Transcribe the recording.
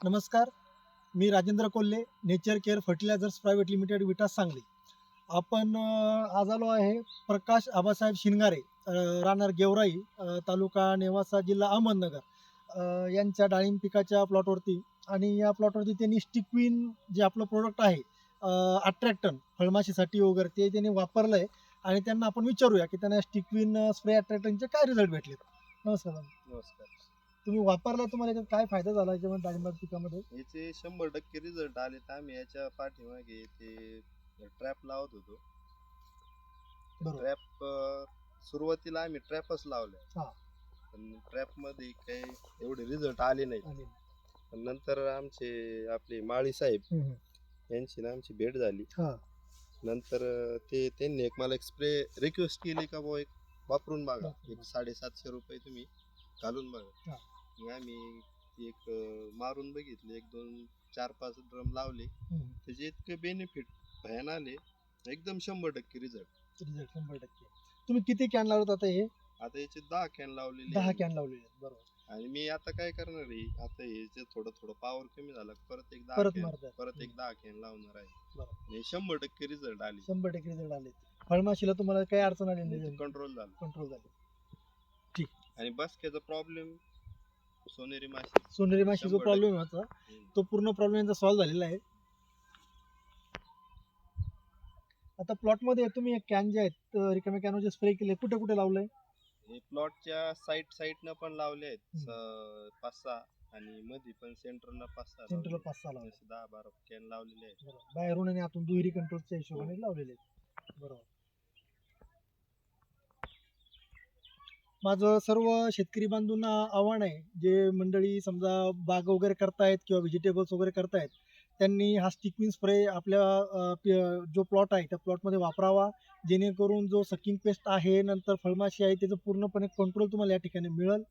नमस्कार मी Rajendra Kolhe nature care fertilizers private limited Vita Sangli. आपण आज आलो आहे प्रकाश आबासाहेब शिनगारे राहणार गेवराई तालुका नेवासा जिल्हा अहमदनगर यांच्या डाळिंब पिकाच्या प्लॉटवरती. आणि या प्लॉटवरती त्यांनी स्टिक्विन जे आपलं प्रोडक्ट आहे अट्रॅक्टन फळमाशीसाठी वगैरे ते त्यांनी वापरलं आहे आणि त्यांना आपण विचारूया की त्यांना स्टिक्विन स्प्रे अट्रॅक्टनचे काय रिझल्ट भेटले नमस्कार नमस्कार. तुम्ही वापरला तुम्हाला याच्यात काय फायदा झाला याच्यामध्ये डाळिंब पिकामध्ये याचे शंभर टक्के रिझल्ट आले तर आम्ही याच्या पाठीमागे ते ट्रॅप लावत होतो बरोबर. ट्रॅप सुरुवातीला आम्ही ट्रॅपच लावल्या हा. पण ट्रॅपमध्ये काही एवढे रिझल्ट आले आणि पण नंतर आमचे आपले माळी साहेब हम्म, हम्म. यांची ना आमची भेट झाली हा. नंतर अं, ते त्यांनी एक मला एक स्प्रे रिक्वेस्ट केली का बुवा एक वापरून बघा वापरून एक साडेसातशे रुपये तुम्ही घालून बघा हा. मग आम्ही एक अं, मारून बघितले. एक दोन चार पाच ड्रम लावले. हम्म. त्याचे इतके बेनिफिट भयान आले. एकदम शंभर टक्के रिझल्ट रिझल्ट शंभर टक्के. तुम्ही किती कॅन लावत आता हे? आता याचे दहा कॅन लावलेले दहा आहे. कॅन लावलेले आहेत बरोबर. आणि मी आता काय करणार आहे? आता हे जे थोडं थोडं पॉवर कमी झालं परत एक दहा परत मारतात. परत एक दहा कॅन लावणार आहे. बरोबर. आणि शंभर टक्के रिझल्ट आले. शंभर टक्के रिझल्ट आले. फळमाशीला तुम्हाला काही अडचण आली नाही कंट्रोल झालं. कंट्रोल झाली. आणि बसक्याचा प्रॉब्लेम सोनेरी माशी. सोनेरी माशी जो प्रॉब्लेम होता तो पूर्ण प्रॉब्लेम यांचा सॉल्व्ह झालेला आहे. आता प्लॉटमध्ये तुम्ही कॅन जे आहेत अं, रिकामे कॅनचे स्प्रे केले कुठे कुठे लावलंय? हे प्लॉटच्या साईड साईडनं पण लावले आहेत. पाच सहा आणि मध्ये पण सेंटरला पाच सहा सेंटरला. पाच सहा लावले दहा बारा कॅन लावलेले आहेत. बाहेरून आणि आतून दुहेरी कंट्रोलच्या हिशोबाने लावलेले आहेत. बरोबर. माझं सर्व शेतकरी बांधूंना आव्हान आहे. जे मंडळी समजा बाग वगैरे करतायत किंवा व्हेजिटेबल्स वगैरे करतायत त्यांनी हा स्टिकविन स्प्रे आपल्या जो प्लॉट आहे त्या प्लॉटमध्ये वापरावा. जेणेकरून जो सकिंग पेस्ट आहे नंतर फळमाशी आहे त्याचं पूर्णपणे कंट्रोल तुम्हाला या ठिकाणी मिळेल.